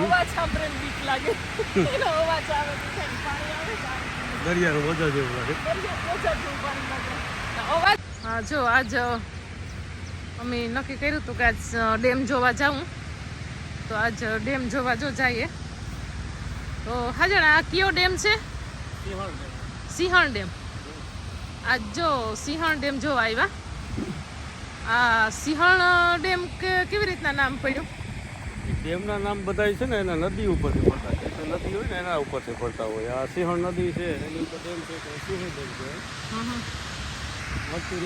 અવાજ સાંભળીને બીક લાગે. એનો અવાજ આવે તો પાણી આવે દરિયાનો મજા જેવું લાગે. દરિયો જેવું પાણી લાગે. અવાજ હા જો આજ અમે નક્કી કર્યું હતું કે આજ ડેમ જોવા જાઉં. તો આજ ડેમ જોવા જો જઈએ. તો હાજર આ કયો ડેમ છે? સિંહણ ડેમ. આજ જો સિંહણ ડેમ જોવા આવ્યા. આ સિંહણ ડેમ કે કેવી રીતના નામ પડ્યું? ડેમના નામ બધાય છે ને એના નદી ઉપરથી પડતા છે. તો નદી હોય ને એના ઉપરથી પડતા હોય. આ સિંહણ નદી છે એની ઉપર ડેમ છે તો સિંહ ડેમ છે હમ.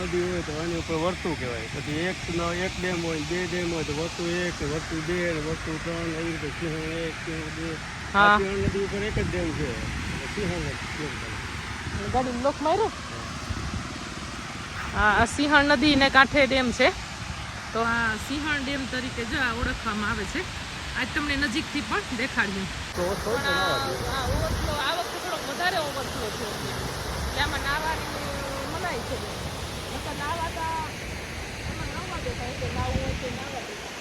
નદી હોય તો એની ઉપર વર્તુ કહેવાય. પછી એક એક ડેમ હોય બે ડેમ હોય તો વર્તુ એક વર્તુ બે વર્તુ ત્રણ એવી રીતે સિંહણ એક સિંહણ બે. સિંહણ નદી ઉપર એક જ ડેમ છે. સિંહણ. ગાડી લોક માર્યો? આ સિંહણ નદીને કાંઠે ડેમ છે. તો આ સિંહણ ડેમ તરીકે જ ઓળખવામાં આવે છે. આજ તમને નજીકથી પણ દેખાડ્યું ઓવરફ્લો આ વખતે થોડોક વધારે ઓવરફ્લો થયો એટલે આમાં નાવાની મનાઈ છે. નકર નાવા તા એમાં નાવા દેતા એટલે નાવું હોય તો નાવા દેતા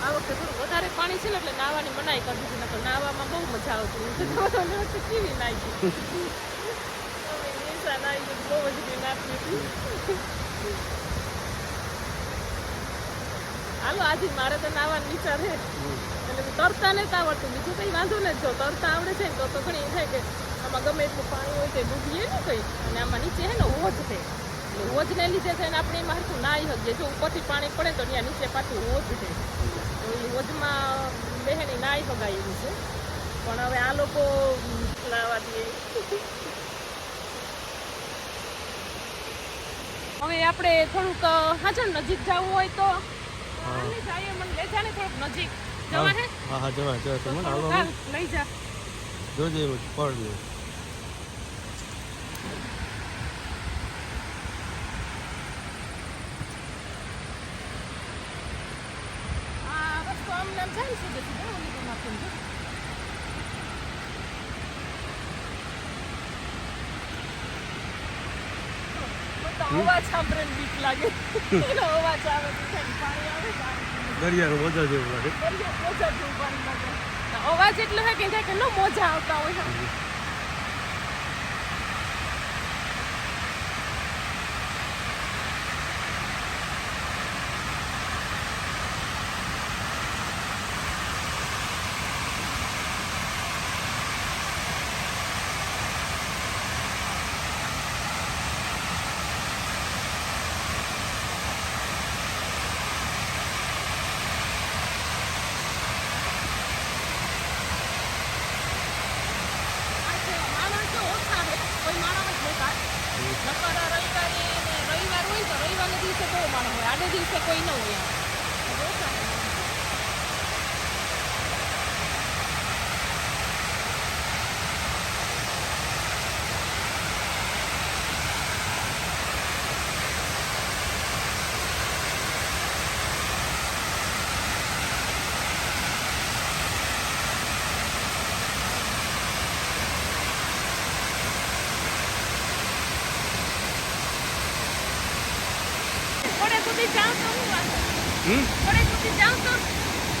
આ વખતે થોડું વધારે પાણી છે ને એટલે નાવાની મનાઈ કરી દીધી. નકર નાવામાં બહુ મજા આવતી કેવી નાઈ જ બી નાતી હતી હાલો આજે મારે તો નાવાનો વિચાર છે, એટલે તરતા નથી આવડતું બીજું કંઈ વાંધો નથી જો તરતા આવડે છે ને તો તો ઘણી થાય કે આમાં ગમે એટલું પાણી હોય તે ડૂબીએ ને કંઈ અને આમાં નીચે છે ને હોજ છે એટલે હોજને લીધે થઈને આપણે એમાં હરખું નાહી શકીએ જો ઉપરથી પાણી પડે તો ત્યાં નીચે પાછું હોજ છે. તો એ હોજમાં બહેની નાહી શકાય એવું છે પણ હવે આ લોકો નાવા દે હવે આપણે થોડુંક હાજર નજીક જવું હોય તો હાલી જાય મને લઈ જા થોડુંક નજીક. જવા હે. હા? હા જવાય જવાય તો મને હાલો લઈ જા. જોજે એવું પડ લે આ રસ્તો આમ નામ જાય ઓલી તો નાખે ને જો. મને તો અવાજ સાંભળીને બીક લાગે. એનો અવાજ આવે પાણી આવે દરિયાનો મજા જેવું લાગે. દરિયો પોચા જેવું પાણી લાગે. અવાજ એટલો હે કે કે નો મોજા આવતા હોય હે. આજે માણસો ઓછા છે કોઈ માણસ જ નથી નકર રવિવારે ને રવિવાર હોય તો રવિવારના દિવસે બહુ માણસ હોય આડે દિવસે કોઈ ન હોય એમ. એટલે ઓછા છે માણસો.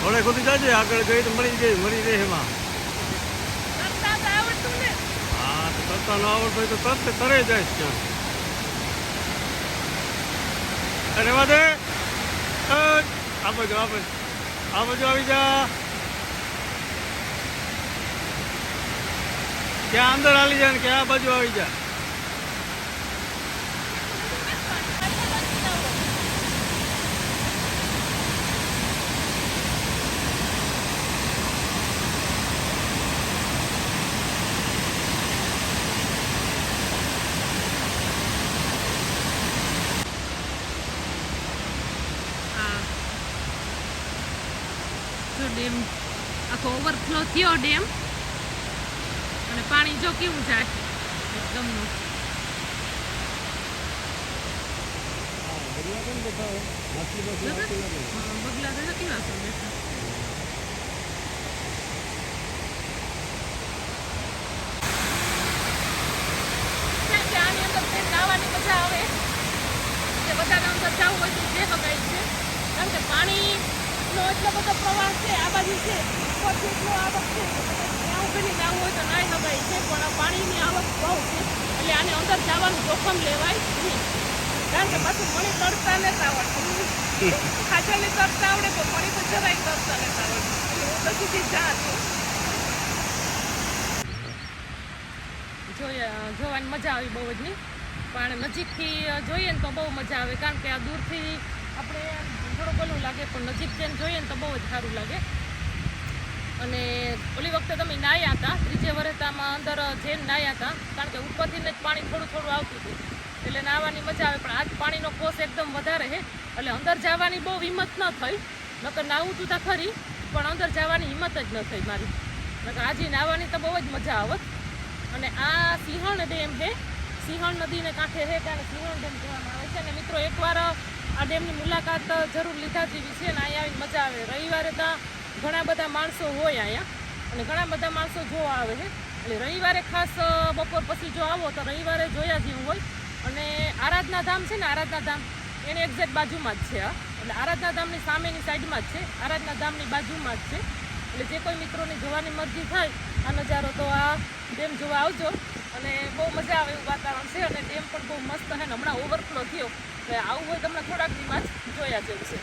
થોડે ખોટી જાજે આગળ ગઈ તો મળી ગઈ મળી રહે એમાં. હા તો તરતા ન આવડતો હોય તો તરત તરે જાય ત્યાં અરે વાદે આ બાજુ આ બાજુ. આ બાજુ આવી જા. ક્યાં અંદર આવી જા ને ક્યાં આ બાજુ આવી જા હા જો ડેમ આખો ઓવરફ્લો થયો ડેમ. અને પાણી જો કેવું જાય એકદમનું બગલા કેવા છે બેઠા. કેમ કે આની અંદર મજા આવે જવું હોય તો જે હગાઈ છે. કારણ કે પાણીનો એટલો બધો પ્રવાહ છે આ બાજુ છે. ઉપરથી એટલો આવક છે. ત્યાં ઊભીને નાહવું હોય તો નાય હગાય છે પણ પાણીની આવક બહુ છે. એટલે આને અંદર જવાનું જોખમ લેવાય નહીં. કારણ કે પાછું મણી તરતા લેતા આવડતું ખાચાને તરતા આવડે પણ મણી તો જરાય તરતા લેતા આવડતું એટલે હું તો સીધી જા છું. જોઈએ જોવાની મજા આવી બહુ જ નહીં. પણ નજીકથી જોઈએ ને તો બહુ મજા આવે કારણ કે આ દૂરથી આપણે થોડું ઓલું લાગે, પણ નજીક જઈને જોઈએ ને તો બહુ જ સારું લાગે. અને ઓલી વખતે તમે નાહ્યા હતા, ત્રીજે વરસામાં અંદર જઈને નાહ્યા હતા, કારણ કે ઉપરથી જ પાણી થોડું થોડું આવતું હતું. એટલે નાહવાની મજા આવે, પણ આજ પાણીનો કોષ એકદમ વધારે છે. એટલે અંદર જવાની બહુ હિંમત ન થઈ. નકર નાહવું તું તા ખરી, પણ અંદર જવાની હિંમત જ ન થઈ મારી. નકર આજે નાહવાની તો બહુ જ મજા આવત અને આ સિંહણ ડેમ છે. સિંહણ નદીને કાંઠે છે કારણ સિંહણ ડેમ કહેવામાં આવે છે. અને મિત્રો, એકવાર આ ડેમની મુલાકાત જરૂર લીધા જેવી છે અને અહીંયા આવીને મજા આવે. રવિવારે ત્યાં ઘણા બધા માણસો હોય અહીંયા અને ઘણા બધા માણસો જોવા આવે છે. એટલે રવિવારે ખાસ બપોર પછી જો આવો તો રવિવારે જોયા જેવું હોય. અને આરાધના ધામ છે ને, આરાધના ધામ એની એક્ઝેક્ટ બાજુમાં જ છે એટલે આરાધના ધામની સામેની સાઈડમાં જ છે, આરાધના ધામની બાજુમાં જ છે. એટલે જે કોઈ મિત્રોની જોવાની મરજી થાય, આ નજારો તો આ ડેમ જોવા આવજો. અને બહુ મજા આવે એવું વાતાવરણ છે અને ડેમ પણ બહુ મસ્ત છે ને, હમણાં ઓવરફ્લો થયો. આવું હોય તમને થોડાક દિવસ જોયા જેવું છે